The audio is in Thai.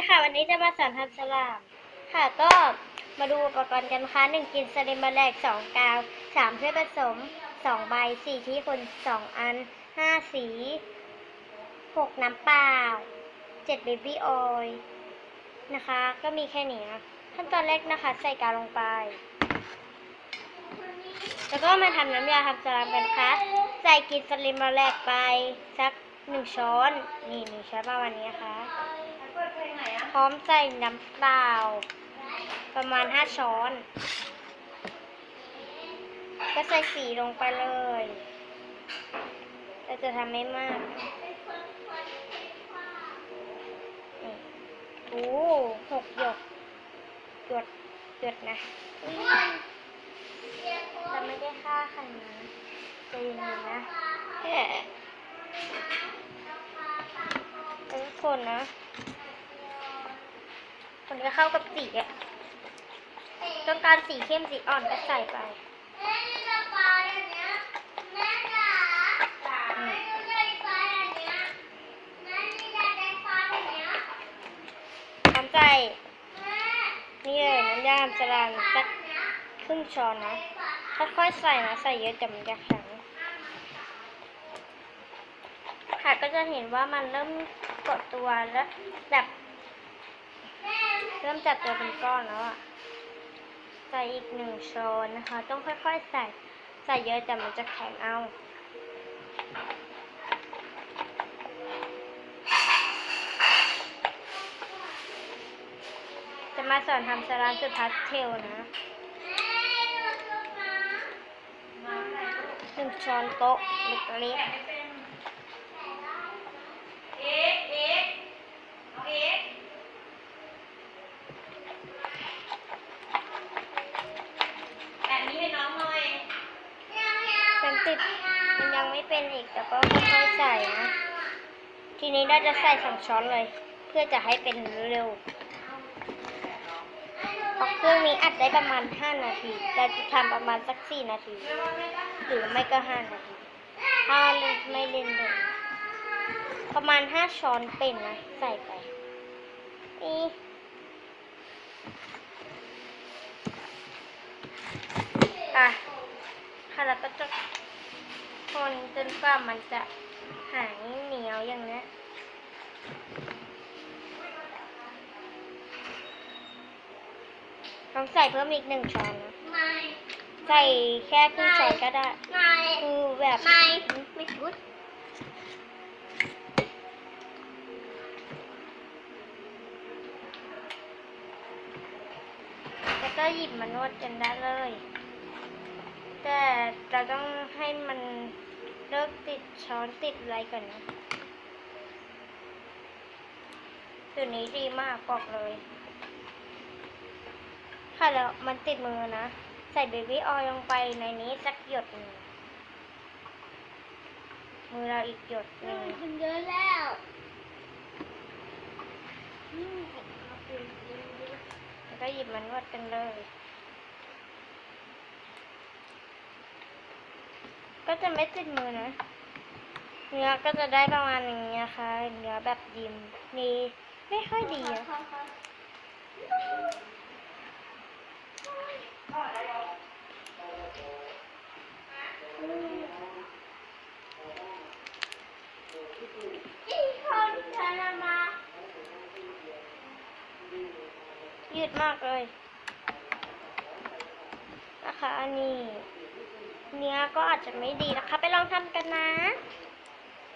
ดีค่ะ วันนี้จะมาสอนทำสลามค่ะก็มาดูอุปกรณ์กันนะคะหนึ่งกินสลิมมาแลกสองกาวสามเพื่อผสมสองใบสี่ที่คนสองอันห้าสีหกน้ำเปล่าเจ็ดเบบี้ออยนะคะ ก็มีแค่นี้นะขั้นตอนแรกนะคะ ใส่กาวลงไป แล้วก็มาทำน้ำยาทำสลามกันนะคะใส่กินสลิมมาแลกไปสักหนึ่งช้อน นี่หนึ่งช้อนประมาณนี้นะคะ พร้อมใส่น้ำเปล่า ประมาณห้าช้อน ก็ใส่สีลงไปเลยเราจะทำไม่มากนี่โอ้หกหยดหยดหยดนะอุ๊ยเราไม่ได้ฆ่าใครนะใจเย็นๆนะแค่ทุกคนนะ คนก็เข้ากับสีอะต้องการสีเข้มสีอ่อนก็ใส่ไปอืมทำใส่นี่เลยน้ำยาสลามสักครึ่งช้อนนะค่อยๆใส่นะใส่เยอะจะมันจะแข็งค่ะก็จะเห็นว่ามันเริ่มกดตัวแล้วแบบเริ่มจับตัวเป็นก้อนแล้วอะใส่อีกหนึ่งช้อนนะคะ ต้องค่อยๆใส่ใส่เยอะแต่มันจะแข็งเอาจะมาสอนทำสลามสุดพาสเทลนะหนึ่งช้อนโต๊ะเล็กๆ แบบนี้ให้น้องหน่อย มัน ติดมันยังไม่เป็นอีกแต่ก็ค่อยๆใส่นะ ทีนี้เราจะใส่สองช้อนเลย เพื่อจะให้เป็นเร็วเพราะเครื่องนี้อัดได้ประมาณ 5 นาทีเราจะทำประมาณสัก 4 นาที หรือไม่ก็ 5 นาที ถ้าไม่เล่นเลยประมาณ 5 ช้อนเป็นนะ ใส่ไปนี่อะค่ะแล้วก็จะ คนจนกว่ามันจะหายเหนียวอย่างเนี้ยต้องใส่เพิ่มอีกหนึ่งช้อนนะไม่ ใส่แค่ครึ่งช้อนก็ได้ ไม่คือแบบไม่ไม่ชุดแล้วก็หยิบมานวดกันได้เลย แต่เราต้องให้มันเลิกติดช้อนติดอะไรก่อนนะตัวนี้ดีมากบอกเลย ค่ะแล้วมันติดมือนะ ใส่เบบี้ออยล์ลงไปในนี้สักหยดหนึ่งมือเราอีกหยดหนึ่งถึงเยอะแล้วแล้วก็หยิบมานวดกันเลย ก็จะไม่ติดมือนะ เนื้อก็จะได้ประมาณอย่างนี้นะคะเนื้อแบบดิมนี่ไม่ค่อยดีอะอีกคนจะมายืดมากเลย นะคะอันนี้ เนื้อก็อาจจะไม่ดีนะคะ ไปลองทำกันนะ